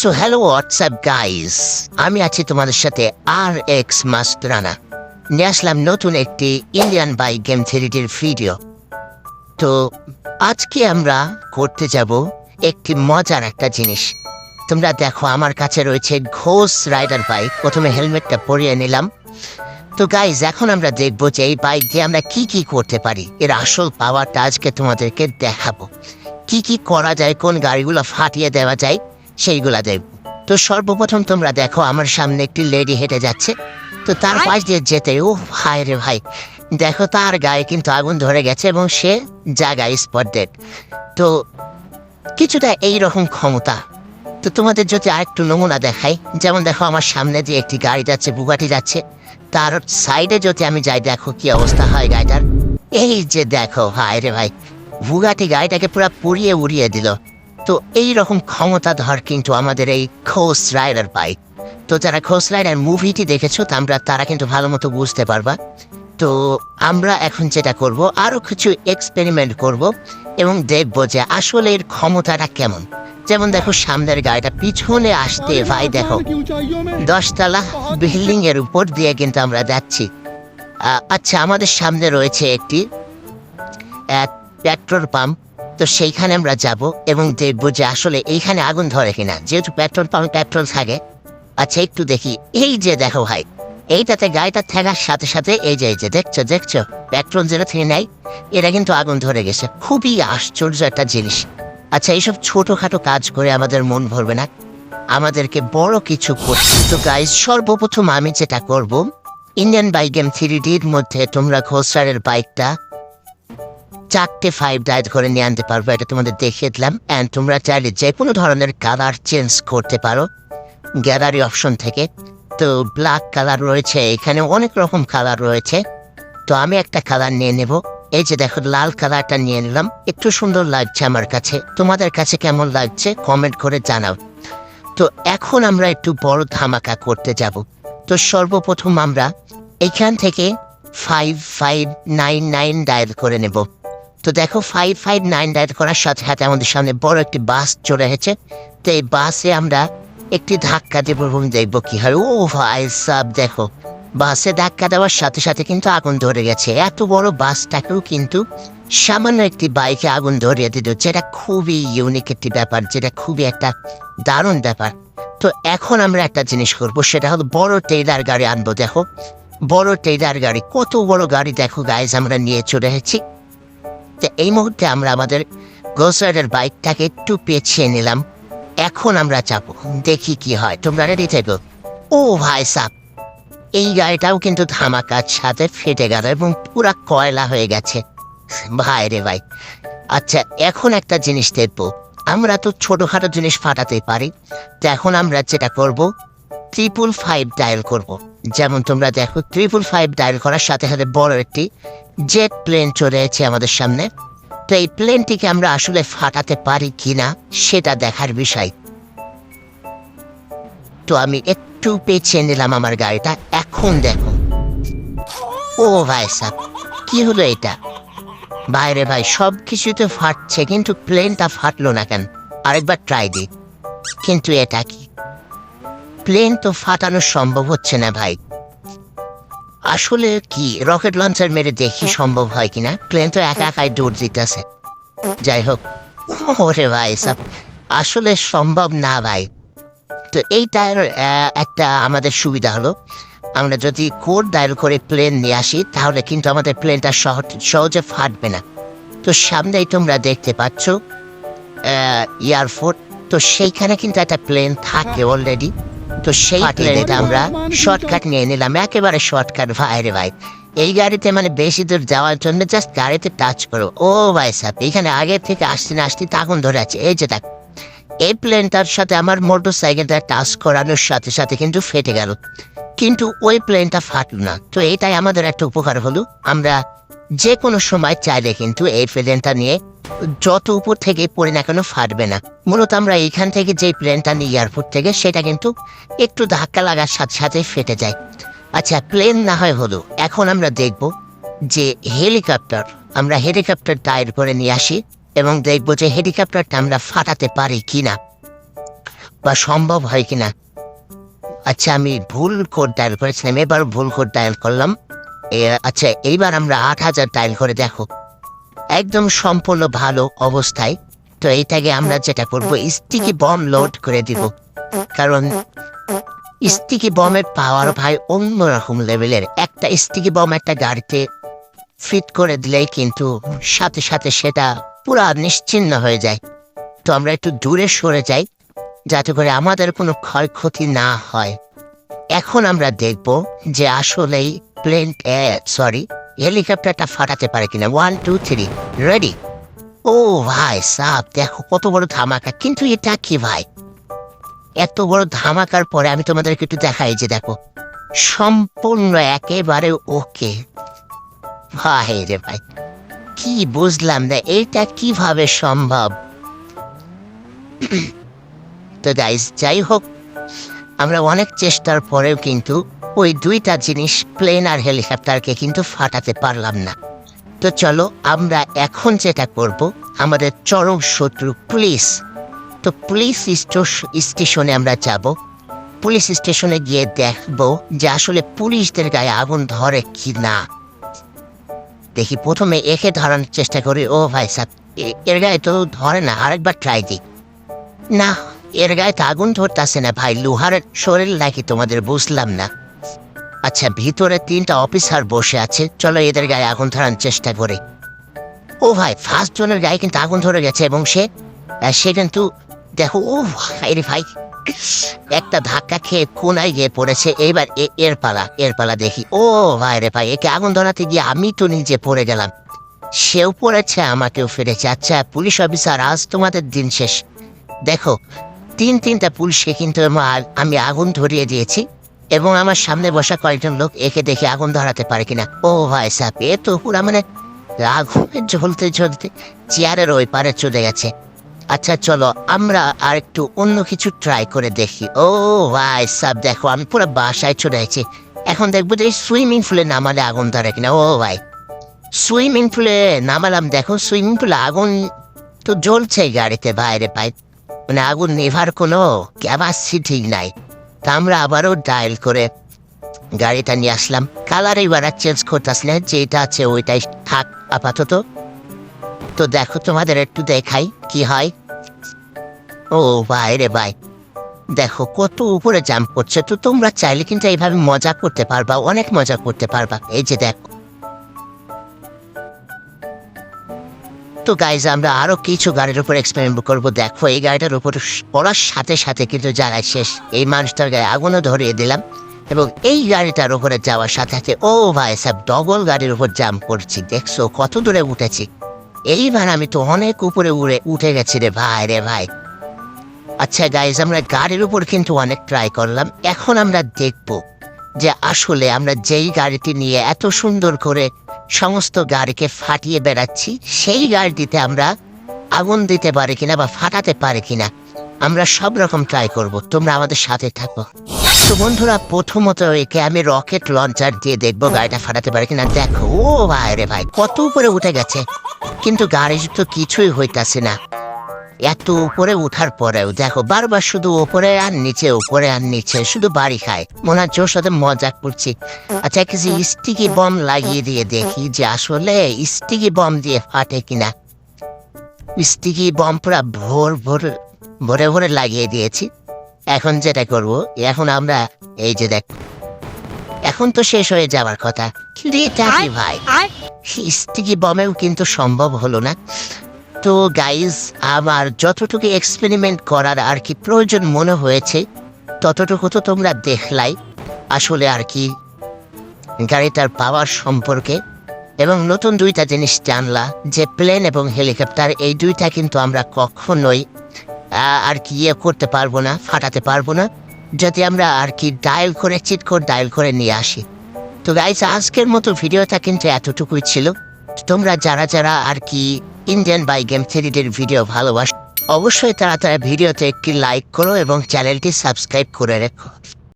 So hello WhatsApp guys আমি আছি তোমাদের সাথে আর এক্স মাস্টারানা নিয়ে আসলাম নতুন একটি ইন্ডিয়ান বাইক গেম থ্রিডির ভিডিও তো, আজকে আমরা করতে যাব একটি মজার একটা জিনিস। তোমরা দেখো, আমার কাছে রয়েছে ঘোষ রাইডার বাইক প্রথমে হেলমেটটা পরিয়ে নিলাম। তো গাইজ এখন আমরা দেখব যে এই বাইক দিয়ে আমরা কি কি করতে পারি। এর আসল পাওয়ারটা আজকে তোমাদেরকে দেখাবো। কি কি করা যায়, কোন গাড়িগুলো ফাটিয়ে দেওয়া যায় সেইগুলা দেখব তো সর্বপ্রথম তোমরা দেখো আমার সামনে একটি লেডি হেঁটে যাচ্ছে। তো তার পাশ দিয়ে যেতে ও ভাই রে ভাই। দেখো তার গায়ে কিন্তু আগুন ধরে গেছে এবং সে জায়গায় স্পট ডেড তো কিছুটা এই রকম ক্ষমতা। তো তোমাদের যদি আরেকটু নমুনা দেখাই যেমন দেখো আমার সামনে দিয়ে একটি গাড়ি যাচ্ছে বুগাটি যাচ্ছে। তার সাইডে যদি আমি যাই দেখো কি অবস্থা হয় গাড়িটার। এই যে দেখো ভাই রে ভাই। বুগাটি গাড়িটাকে পুরো পুড়িয়ে উড়িয়ে দিল। তো এইরকম ক্ষমতাধর কিন্তু আমাদের এই খোস রাইডার বাইক তো যারা খোস রাইডার মুভিটি দেখেছ আমরা তারা কিন্তু ভালো মতো বুঝতে পারবা। তো আমরা এখন যেটা করব আরও কিছু এক্সপেরিমেন্ট করব এবং দেখব যে আসলে এর ক্ষমতাটা কেমন। যেমন দেখো সামনের গাড়িটা পিছনে আসতে ভাই দেখো দশতলা বিল্ডিং এর উপর দিয়ে কিন্তু আমরা যাচ্ছি। আচ্ছা আমাদের সামনে রয়েছে একটি এক পেট্রোল পাম্প। তো সেইখানে আমরা যাব এবং দেখব যে আসলে এইখানে আগুন ধরে কিনা, যেহেতু পেট্রোল পাম্প, পেট্রোল থাকে। আচ্ছা একটু দেখি। এই যে দেখো ভাই, এইটাতে গাড়িটা থাকার সাথে সাথে এই যে এই যে, দেখছ দেখছ? পেট্রোল যেটা থেকে নেয়, এটা কিন্তু আগুন ধরে গেছে। খুবই আশ্চর্য একটা জিনিস। আচ্ছা এইসব ছোটখাটো কাজ করে আমাদের মন ভরবে না। আমাদেরকে বড় কিছু করতে তো গাইজ সর্বপ্রথম আমি যেটা করব ইন্ডিয়ান বাইক গেম থ্রি ডির মধ্যে তোমরা ঘোষারের বাইকটা চারটে ফাইভ ডাইট করে নিয়ে আনতে পারব, এটা তোমাদের দেখিয়ে দিলাম। অ্যান্ড তোমরা চাইলে যে কোনো ধরনের কালার চেঞ্জ করতে পারো। গ্যালারি অপশন থেকে। তো ব্ল্যাক কালার রয়েছে, এখানে অনেক রকম কালার রয়েছে। তো আমি একটা কালার নিয়ে নেব। এই যে দেখো, লাল কালারটা নিয়ে নিলাম। একটু সুন্দর লাগছে আমার কাছে। তোমাদের কাছে কেমন লাগছে কমেন্ট করে জানাও। তো এখন আমরা একটু বড় ধামাকা করতে যাব। তো সর্বপ্রথম আমরা এখান থেকে five five nine nine dial করে নেব। তো দেখো ফাইভ ফাইভ নাইন ডায়াল করার সাথে সাথে আমাদের সামনে বড় একটি বাস চলে এসেছে। তো এই বাসে আমরা একটি ধাক্কা দেবো এবং দেখব কি হয়। ও ভাই সাব, দেখো, বাসে ধাক্কা দেওয়ার সাথে সাথে কিন্তু আগুন ধরে গেছে। এত বড় বাসটাকেও কিন্তু সামান্য একটি বাইকে আগুন ধরিয়ে দিল যেটা খুবই ইউনিক একটি ব্যাপার, যেটা খুবই একটা দারুণ ব্যাপার। তো এখন আমরা একটা জিনিস করব, সেটা হলো বড় টেইলার গাড়ি আনব। দেখো, বড় টেইলার গাড়ি, কত বড় গাড়ি দেখো গাইজ আমরা নিয়ে চলে এসেছি। তো এই মুহূর্তে আমরা আমাদের গোসাইডের বাইকটাকে একটু পেছিয়ে নিলাম। এখন আমরা চাপো দেখি কি হয়। তোমরা রেডি থেকো? ও ভাই সাপ এই গাড়িটাও কিন্তু ধামাকার সাথে ফেটে গেল এবং পুরা কয়লা হয়ে গেছে। ভাই রে ভাই আচ্ছা এখন একটা জিনিস দেখব। আমরা তো ছোটখাটো জিনিস ফাটাতে পারি। তো এখন আমরা যেটা করব ট্রিপল ফাইভ ডায়াল করব। যেমন তোমরা দেখো ট্রিপল ফাইভ ডায়াল করার সাথে সাথে বড় একটি জেট প্লেন চলে এসেছে আমাদের সামনে। তো এই প্লেনটিকে আমরা আসলে ফাটাতে পারি কি না সেটা দেখার বিষয়। তো আমি একটু পেছিয়ে নিলাম আমার গাড়িটা, এখন দেখো। ও ভাই সাহ কি হলো এটা? বাইরে ভাই সব কিছু তো ফাটছে, কিন্তু প্লেনটা ফাটলো না কেন? আরেকবার ট্রাই দি কিন্তু এটা কি? প্লেন তো ফাটানো সম্ভব হচ্ছে না ভাই। আসলে কি, রকেট লঞ্চার মেরে দেখি সম্ভব হয় কিনা? প্লেন তো একা একাই দৌড় দিতেছে। যাই হোক, ওরে ভাই সব, আসলে সম্ভব না ভাই। তো এইটার একটা আমাদের সুবিধা হলো। আমরা যদি কোড ডায়াল করে প্লেন নিয়ে আসি, তাহলে কিন্তু আমাদের প্লেনটা সহজ- ফাটবে না। তো সামনেই তোমরা দেখতে পাচ্ছ এয়ারফোর্ট তো সেইখানে কিন্তু একটা প্লেন থাকে অলরেডি তো সেই প্লেনেতে আমরা। শর্টকাট নিয়ে নিলাম। একেবারে শর্টকাট ভাই রে ভাই। এই গাড়িতে মানে বেশি দূর যাওয়ার জন্য জাস্ট গাড়িতে টাচ করো। ও ভাই সাহেব এখানে আগে থেকে আসতে না আসতে তখন ধরে আছে। এই যে দেখ এই প্লেনটার সাথে আমার মোটর সাইকেলটা টাচ করানোর সাথে সাথে কিন্তু ফেটে গেল। কিন্তু ওই প্লেনটা ফাটল না। তো এটাই আমাদের একটা উপকার হলো। আমরা যে কোনো সময় চাইলে কিন্তু এই প্লেনটা নিয়ে যত উপর থেকে পড়ে না কেন ফাটবে না। মূলত আমরা এইখান থেকে যে প্লেনটা নিই এয়ারপোর্ট থেকে, সেটা কিন্তু একটু ধাক্কা লাগার সাথে সাথে ফেটে যায়। আচ্ছা প্লেন না হয় হলো, এখন আমরা দেখব যে হেলিকপ্টার আমরা হেলিকপ্টার টায়ার করে নিয়ে আসি এবং দেখব যে হেলিকপ্টারটা আমরা ফাটাতে পারি কিনা বা সম্ভব হয় কিনা। আচ্ছা আমি ভুল কোড ডায়াল করেছিলাম এবার ভুল কোড ডায়াল করলাম। আচ্ছা এইবার আমরা আট হাজার ডায়াল করে দেখো। একদম সম্পূর্ণ ভালো অবস্থায়। তো এইটাকে আমরা যেটা করব স্টিকি বম লোড করে দিব। কারণ স্টিকি বমের পাওয়ার ভাই অন্যরকম লেভেলের একটা স্টিকি বম একটা গাড়িতে ফিট করে দিলেই কিন্তু সাথে সাথে সেটা পুরা নিশ্চিন্ন হয়ে যায়। তো আমরা একটু দূরে সরে যাই। যাতে করে আমাদের কোনো ক্ষয়ক্ষতি না হয়। এখন আমরা দেখব যে আসলেই প্লেন সরি, হেলিকপ্টারটা ফাটাতে পারে কিনা। ওয়ান টু থ্রি রেডি ও ভাই, সাপ, দেখো কত বড় ধামাকা। কিন্তু এটা কি ভাই? এত বড় ধামাকার পরে আমি তোমাদেরকে একটু দেখাই যে দেখো, সম্পূর্ণ একেবারে ওকে। ভাই রে ভাই, কি বুঝলাম না, এটা কীভাবে সম্ভব? তো গাইস যাই হোক, আমরা অনেক চেষ্টার পরেও কিন্তু ওই দুইটা জিনিস প্লেন আর হেলিকপ্টারকে কিন্তু ফাটাতে পারলাম না। তো চলো, আমরা এখন যেটা করব, আমাদের চরম শত্রু পুলিশ। তো পুলিশ স্টো- স্টেশনে আমরা যাব। পুলিশ স্টেশনে গিয়ে দেখব যে আসলে পুলিশদের গায়ে আগুন ধরে কি না। দেখি, প্রথমে একে ধরানোর চেষ্টা করি। ও ভাই সাহ এর গায়ে তো ধরে না, আরেকবার ট্রাই দিই। না এর গায়ে তো আগুন ধরতেছে না ভাই। লোহার শরীর নাকি তোমাদের বুঝলাম না। আচ্ছা ভিতরে তিনটা অফিসার বসে আছে। চলো এদের গায়ে আগুন ধরানোর চেষ্টা করি। ও ভাই ফার্স্ট জনের গায়ে কিন্তু আগুন ধরে গেছে এবং সে সে কিন্তু, দেখো, ও ভাই রে ভাই, একটা ধাক্কা খেয়ে কোনায় গিয়ে পড়েছে। এইবার এ- এর পালা এর পালা দেখি। ও ভাই রে ভাই, একে আগুন ধরাতে গিয়ে আমি তো নিজে পড়ে গেলাম। সেও পড়েছে, আমাকেও ফিরেছে। আচ্ছা পুলিশ অফিসার, আজ তোমাদের দিন শেষ। দেখো তিন তিনটা পুলিশকে কিন্তু আমি আগুন ধরিয়ে দিয়েছি এবং আমার সামনে বসা কয়েকজন লোক একে দেখে আগুন ধরাতে পারে কিনা। ও ভাই সাপ এ তো পুরা মানে আগুনে ঝলতে ঝলতে চেয়ারের ওই পারে চলে গেছে। আচ্ছা চলো আমরা আর একটু অন্য কিছু ট্রাই করে দেখি। ও ভাই সাপ দেখো, আমি পুরো বাসায় চলে গেছি এখন দেখব যে সুইমিং পুলে নামালে আগুন ধরে কিনা। ও ভাই, সুইমিং পুলে নামালাম। দেখো, সুইমিং পুলে আগুন তো জ্বলছে গাড়িতে, বাইরে পাই। মানে আগুন নেভার কোনো ক্যাপাসিটি নাই। তা আমরা আবারও ডায়াল করে গাড়িটা নিয়ে আসলাম। কালার এবার আর চেঞ্জ করতেছি না, যেটা আছে ওইটাই থাক, আপাতত। তো দেখো তোমাদের একটু দেখাই কি হয়। ও ভাই রে ভাই, দেখো কত উপরে জাম্প করছে। তো তোমরা চাইলে কিন্তু এইভাবে মজা করতে পারবা, অনেক মজা করতে পারবা। এই যে দেখো তো গাইজ আমরা আরও কিছু গাড়ির উপর এক্সপেরিমেন্ট করব। দেখো, এই গাড়িটার উপর পড়ার সাথে সাথে কিন্তু জ্বালায় শেষ। এই মানুষটার গায়ে আগুনও ধরিয়ে দিলাম। এবং এই গাড়িটার উপরে যাওয়ার সাথে সাথে, ও ভাই সব ডবল গাড়ির উপর জাম্প করছি। দেখছ, কত দূরে উঠেছি। এইবার আমি তো অনেক উপরে উড়ে, উঠে গেছি রে ভাই রে ভাই। আচ্ছা গাইজ আমরা গাড়ির উপর কিন্তু অনেক ট্রাই করলাম। এখন আমরা দেখব। যে আসলে আমরা যেই গাড়িটি নিয়ে এত সুন্দর করে সমস্ত গাড়িকে ফাটিয়ে বেড়াচ্ছি, সেই গাড়িটিতে আমরা আগুন দিতে পারি কিনা বা ফাটাতে পারি কিনা, আমরা সব রকম ট্রাই করব। তোমরা আমাদের সাথে থাকো। তো বন্ধুরা, প্রথমত একে আমি রকেট লঞ্চার দিয়ে দেখব গাড়িটা ফাটাতে পারে কিনা। দেখো, ও ভাই রে ভাই, কত উপরে উঠে গেছে। কিন্তু গাড়ির তো কিছুই হইতাছে না। এত উপরে উঠার পরেও দেখো বারবার শুধু উপরে আর নিচে উপরে আর নিচে শুধু বাড়ি খায়। মনে হচ্ছে ওর সাথে মজা করছি। আচ্ছা কিছু স্টিকি বম লাগিয়ে দিয়ে দেখি যে আসলে স্টিকি বম দিয়ে ফাটে কিনা। স্টিকি বম পুরা ভোর ভোর ভোরে ভোরে লাগিয়ে দিয়েছি। এখন যেটা করব এখন আমরা এই যে দেখ এখন তো শেষ হয়ে যাওয়ার কথা। ভাই? স্টিকি বমেও কিন্তু সম্ভব হলো না। তো গাইজ আমার যতটুকু এক্সপেরিমেন্ট করার আর কি প্রয়োজন মনে হয়েছে, ততটুকু তো তোমরা দেখলাই। আসলে আর কি, গাড়িটার পাওয়ার সম্পর্কে এবং নতুন দুইটা জিনিস জানলা, যে প্লেন এবং হেলিকপ্টার এই দুইটা কিন্তু আমরা কখনোই আর কি ইয়ে করতে পারব না, ফাটাতে পারব না। যদি আমরা আর কি ডায়াল করে চিট কোড ডায়াল করে নিয়ে আসি। তো গাইজ আজকের মতো ভিডিওটা কিন্তু এতটুকুই ছিল। তোমরা যারা যারা আর কি ইন্ডিয়ান বাই গেম থ্রিডির ভিডিও ভালোবাস অবশ্যই তাড়াতাড়ি ভিডিওতে একটি লাইক করো এবং চ্যানেলটি সাবস্ক্রাইব করে রেখো।